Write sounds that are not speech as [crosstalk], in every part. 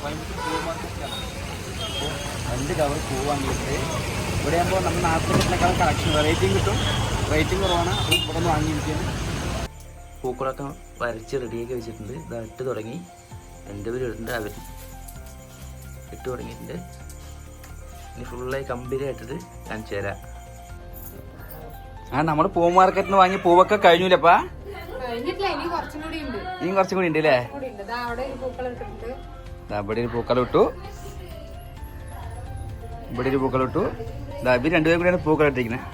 കോയമ്പത്തൂർ പൂ മാർക്കറ്റിലാണ് അപ്പോൾ രണ്ട് കവർ പൂ വാങ്ങിയിട്ട്. ഇവിടെ ആകുമ്പോൾ നമ്മുടെ നാട്ടിലേക്കാൾ കളക്ഷൻ വെറൈറ്റിയും കിട്ടും. റേറ്റിംഗ് കുറവാണ്. അപ്പോൾ ഇവിടെ നിന്ന് വാങ്ങിയിരിക്കുന്നത് പൂക്കളൊക്കെ വരച്ച് റെഡിയാക്കി വെച്ചിട്ടുണ്ട്. ഇതാ ഇട്ട് തുടങ്ങി. എന്റെ പേര് ഇടുന്നുണ്ട് അവർ ഇട്ട് തുടങ്ങിയിട്ടുണ്ട്. ഇനി ഫുള്ളായി കമ്പനി ആയിട്ടിട്ട് കാണിച്ചു തരാം. ആ നമ്മൾ പൂ മാർക്കറ്റിൽ നിന്ന് വാങ്ങിയ പൂവൊക്കെ കഴിഞ്ഞില്ലപ്പാ കഴിഞ്ഞിട്ടില്ല ഇനി കുറച്ചും കൂടി ഉണ്ട്. ഇനിയും കുറച്ചും കൂടി ഉണ്ട് അല്ലേ ഇവിടെ ഒരു പൂക്കളം ഇട്ടു ഇവിടെ ഒരു പൂക്കളം ഇട്ടു ഇവർ രണ്ടുപേരും കൂടെയാണ് പൂക്കളം ഇട്ടിരിക്കുന്നത്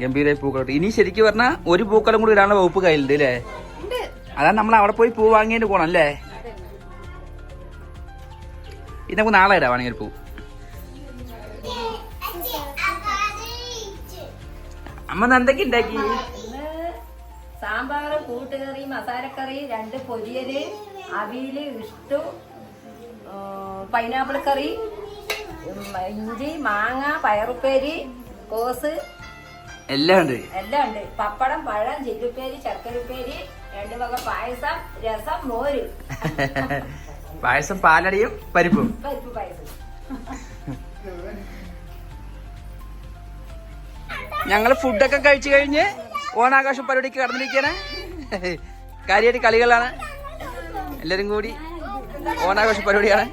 ഗംഭീരമായി പൂക്കളം ഇട്ടു ഇനി ശരിക്കും പറഞ്ഞാൽ ഒരു പൂക്കളം കൂടി ഇടാനുള്ള വകുപ്പ് കയ്യിലുണ്ട് അല്ലേ ഉണ്ട്. അതാണ് നമ്മൾ അവിടെ പോയി പൂ വാങ്ങിയിട്ട് പോകണം അല്ലേ? ഇത് നമുക്ക് നാളെ ഇടാം വേണമെങ്കിൽ പൂ. അമ്മ എന്തൊക്കെ ഉണ്ടാക്കി? സാമ്പാറ് കൂട്ടുകറി മസാലക്കറി രണ്ട് പൊരിയൽ അവിയൽ ഇഷ്ടു പൈനാപ്പിൾ കറി ഇഞ്ചി മാങ്ങ പയറുപ്പേരി കോസ്. എല്ലാം ഉണ്ട്. എല്ലാം ഉണ്ട്. പപ്പടം പഴം ചില്ലുപ്പേരി ശർക്കരപ്പേരി രണ്ടു വക പായസം രസം മോര്. [laughs] പായസം പാലടിയും പരിപ്പും. പരിപ്പ് പായസം. ഞങ്ങൾ ഫുഡൊക്കെ കഴിച്ചു കഴിഞ്ഞ് ഓണാഘോഷ പരിപാടിക്ക് കടന്നിരിക്കുകയാണ് കാര്യമായിട്ട് കളികളാണ്. എല്ലാരും കൂടി ഓണാഘോഷ പരിപാടിയാണ്.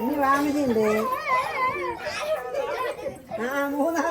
ഇനി വാങ്ങിച്ചിട്ടുണ്ട്. ആ മൂന്നാ